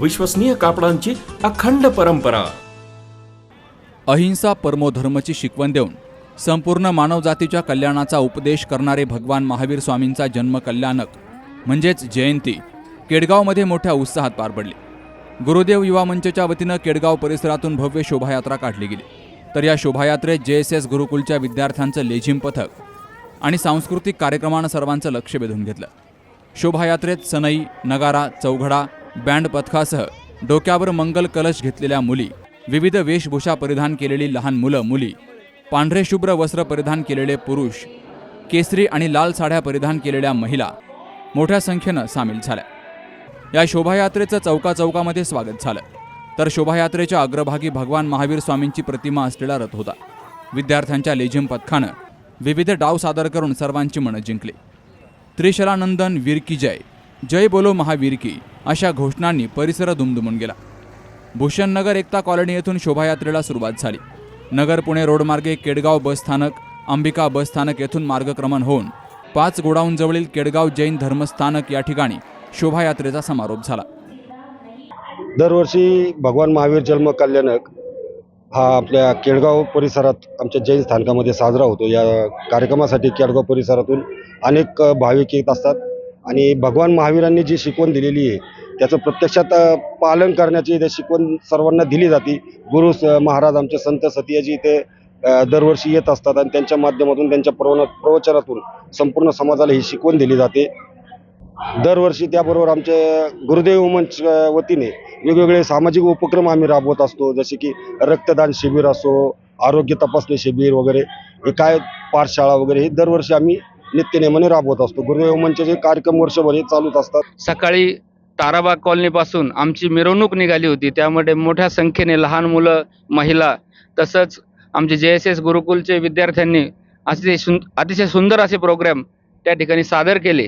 विश्वसनीय कापडांची अखंड परंपरा. अहिंसा परमोधर्मची शिकवण देऊन संपूर्ण मानवजातीच्या कल्याणाचा उपदेश करणारे भगवान महावीर स्वामींचा जन्म कल्याणक म्हणजेच जयंती केडगावमध्ये मोठ्या उत्साहात पार पडली. गुरुदेव युवा मंचच्या वतीनं केडगाव परिसरातून भव्य शोभायात्रा काढली गेली. तर या शोभायात्रेत जे एस एस गुरुकुलच्या विद्यार्थ्यांचं लेझिम पथक आणि सांस्कृतिक कार्यक्रमानं सर्वांचं लक्ष वेधून घेतलं. शोभायात्रेत सनई नगारा चौघडा बँड पथकासह डोक्यावर मंगल कलश घेतलेल्या मुली विविध वेशभूषा परिधान केलेली लहान मुलं मुली पांढरे शुभ्र वस्त्र परिधान केलेले पुरुष केसरी आणि लाल साड्या परिधान केलेल्या महिला मोठ्या संख्येनं सामील झाल्या. या शोभायात्रेचं चौका चौकामध्ये स्वागत झालं. तर शोभायात्रेच्या अग्रभागी भगवान महावीर स्वामींची प्रतिमा असलेला रथ होता. विद्यार्थ्यांच्या लेझिम पथकानं विविध डाव सादर करून सर्वांची मनं जिंकली. त्रिशलानंदन वीर की जय. जय बोलो महावीर की. अशा घोषणांनी परिसर दुमदुमून गेला. भूषणनगर एकता कॉलनी येथून शोभायात्रेला सुरुवात झाली. नगर पुणे रोडमार्गे केडगाव बस स्थानक अंबिका बस स्थानक येथून मार्गक्रमण होऊन पाच गोडाऊनजवळील केडगाव जैन धर्मस्थानक या ठिकाणी शोभायात्रेचा समारोप झाला. दरवर्षी भगवान महावीर जन्म कल्याणक हा आपल्या केडगाव परिसरात आमच्या जैन स्थानकामध्ये साजरा होतो. या कार्यक्रमासाठी केडगाव परिसरातून अनेक भाविक येत असतात आणि भगवान महावीरांनी जी शिकवण दिलेली आहे त्याचं प्रत्यक्षात पालन करण्याची इथे शिकवण सर्वांना दिली जाते. गुरु महाराज आमचे संत सतियाजी इथे दरवर्षी येत असतात आणि त्यांच्या माध्यमातून त्यांच्या प्रवना प्रवचनातून संपूर्ण समाजाला ही शिकवण दिली जाते. दरवर्षी त्याबरोबर आमचे गुरुदेव मंच वतीने वेगवेगळे सामाजिक उपक्रम आम्ही राबवत असतो. जसे की रक्तदान शिबिर असो आरोग्य तपासणी शिबिर वगैरे हे काय पाठशाळा वगैरे हे दरवर्षी आम्ही नित्यनेमाने राबवत असतो. गुरुदेव मंचचे कार्यक्रम वर्षभर हे चालूच असतात. सकाळी ताराबाग कॉलनीपासून आमची मिरवणूक निघाली होती. त्यामध्ये मोठ्या संख्येने लहान मुलं महिला तसंच आमचे जे एस एस गुरुकुलचे विद्यार्थ्यांनी अतिशय सुं अतिशय सुंदर असे प्रोग्राम त्या ठिकाणी सादर केले.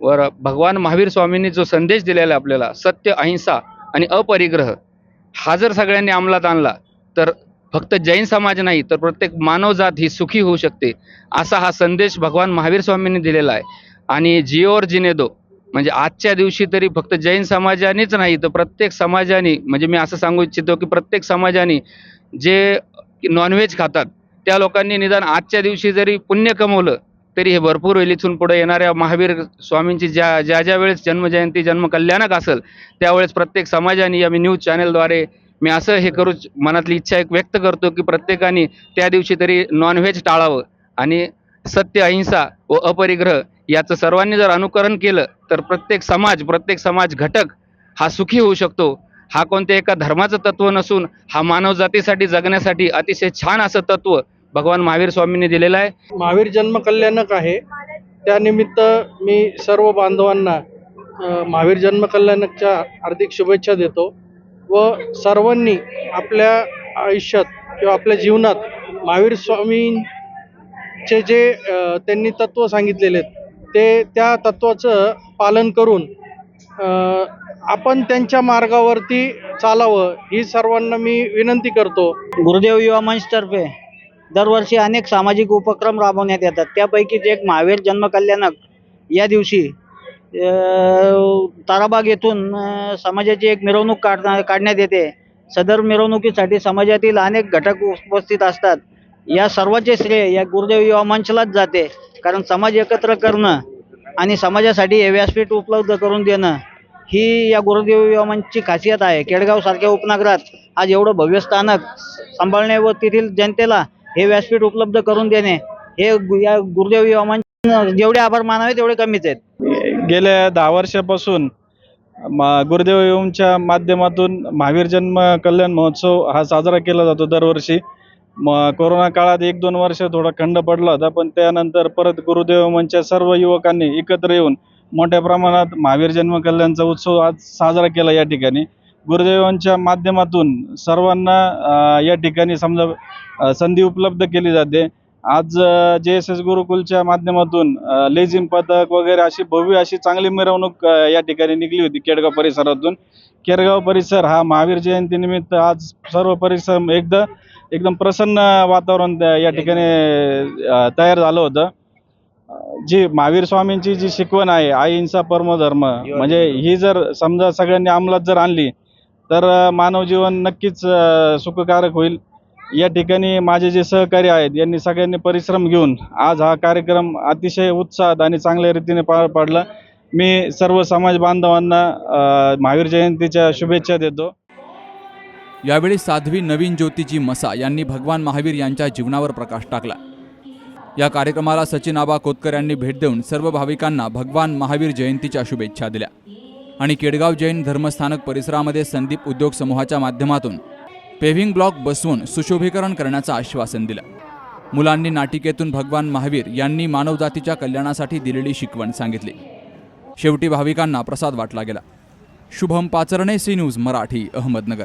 वर भगवान महावीर स्वामींनी जो संदेश दिलेला आहे आपल्याला सत्य अहिंसा आणि अपरिग्रह हा जर सगळ्यांनी अंमलात आणला तर फक्त जैन समाज नाही तर प्रत्येक मानवजात ही सुखी होऊ शकते असा हा संदेश भगवान महावीर स्वामींनी दिलेला आहे. आणि जिओर जिनेदो म्हणजे आजच्या दिवशी तरी फक्त जैन समाजानेच नाही तर प्रत्येक समाजाने म्हणजे मी असं सांगू इच्छितो की प्रत्येक समाजाने जे नॉनव्हेज खातात त्या लोकांनी निदान आजच्या दिवशी जरी पुण्य कमवलं तरी हे भरपूर होईल. इथून पुढे येणाऱ्या महावीर स्वामींची ज्या ज्या ज्या वेळेस जन्मजयंती जन्म कल्याणक असेल त्यावेळेस प्रत्येक समाजाने या मी न्यूज चॅनलद्वारे मी असं हे करू मनातली इच्छा एक व्यक्त करतो की प्रत्येकाने त्या दिवशी तरी नॉनव्हेज टाळावं. आणि सत्य अहिंसा व अपरिग्रह याचं सर्वांनी जर अनुकरण केलं तर प्रत्येक समाज प्रत्येक समाज घटक हा सुखी होऊ शकतो. हा कोणत्या एका धर्माचं तत्व नसून हा मानवजातीसाठी जगण्यासाठी अतिशय छान असं तत्व भगवान महावीर स्वामींनी दिलेलं आहे. महावीर जन्म कल्याणक आहे. त्यानिमित्त मी सर्व बांधवांना महावीर जन्म कल्याणकच्या हार्दिक शुभेच्छा देतो व सर्वांनी आपल्या आयुष्यात किंवा आपल्या जीवनात महावीर स्वामींचे जे त्यांनी तत्व सांगितलेले आहेत ते त्या तत्वाचं पालन करून आपण त्यांच्या मार्गावरती चालावं ही सर्वांना मी विनंती करतो. गुरुदेव युवा मंचतर्फे दरवर्षी अनेक सामाजिक उपक्रम राबवण्यात येतात. त्यापैकीच एक महावीर जन्म कल्याणक या दिवशी ताराबाग येथून समाजाची एक मिरवणूक काढ काढण्यात येते. सदर मिरवणुकीसाठी समाजातील अनेक घटक उपस्थित असतात. या सर्वांचे श्रेय या गुरुदेव युवा मंचलाच जाते. कारण समाज एकत्र करणं आणि समाजासाठी हे व्यासपीठ उपलब्ध करून देणं ही या गुरुदेव युवा खासियत आहे. केडगाव सारख्या उपनगरात आज एवढं भव्य स्थानक सांभाळणे व तेथील जनतेला हे व्यासपीठ उपलब्ध करून देणे हे या गुरुदेव युवा जेवढे आभार मानावे तेवढे कमीच आहेत. गेल्या दहा वर्षापासून गुरुदेव युवमच्या माध्यमातून महावीर जन्म कल्याण महोत्सव हा साजरा केला जातो दरवर्षी. म कोरोना काळात एक दोन वर्ष थोडा खंड पडला होता पण त्यानंतर परत गुरुदेव मंचच्या सर्व युवकांनी एकत्र येऊन मोठ्या प्रमाणात महावीर जन्म कल्याणचा उत्सव आज साजरा केला या ठिकाणी. गुरुदेवांच्या माध्यमातून सर्वांना या ठिकाणी समजा संधी उपलब्ध केली जाते. आज जे एस एस गुरुकुलच्या माध्यमातून लेझिम पथक वगैरे अशी भव्य अशी चांगली मिरवणूक या ठिकाणी निघली होती केडगाव परिसरातून. केडगाव परिसर हा महावीर जयंतीनिमित्त आज सर्व परिसर एकदा एकदम प्रसन्न वातावरण या ठिकाणी तयार झालं होतं. जी महावीर स्वामींची जी शिकवण आहे अहिंसा परमो धर्म म्हणजे ही जर समजा सगळ्यांनी अंमलात जर आणली तर मानव जीवन नक्कीच सुखकारक होईल. या ठिकाणी माझे जे सहकारी आहेत यांनी सगळ्यांनी परिश्रम घेऊन आज हा कार्यक्रम अतिशय उत्साहात आणि चांगल्या रीतीने पार पाडला. मी सर्व समाज बांधवांना महावीर जयंतीच्या शुभेच्छा देतो. यावेळी साध्वी नवीन ज्योतीजी मसा यांनी भगवान महावीर यांच्या जीवनावर प्रकाश टाकला. या कार्यक्रमाला सचिन आबा कोतकर यांनी भेट देऊन सर्व भाविकांना भगवान महावीर जयंतीच्या शुभेच्छा दिल्या. आणि केडगाव जैन धर्मस्थानक परिसरामध्ये संदीप उद्योग समूहाच्या माध्यमातून पेव्हिंग ब्लॉक बसवून सुशोभीकरण करण्याचं आश्वासन दिलं. मुलांनी नाटिकेतून भगवान महावीर यांनी मानवजातीच्या कल्याणासाठी दिलेली शिकवण सांगितली. शेवटी भाविकांना प्रसाद वाटला गेला. Shubham Pacharne C news Marathi Ahmednagar.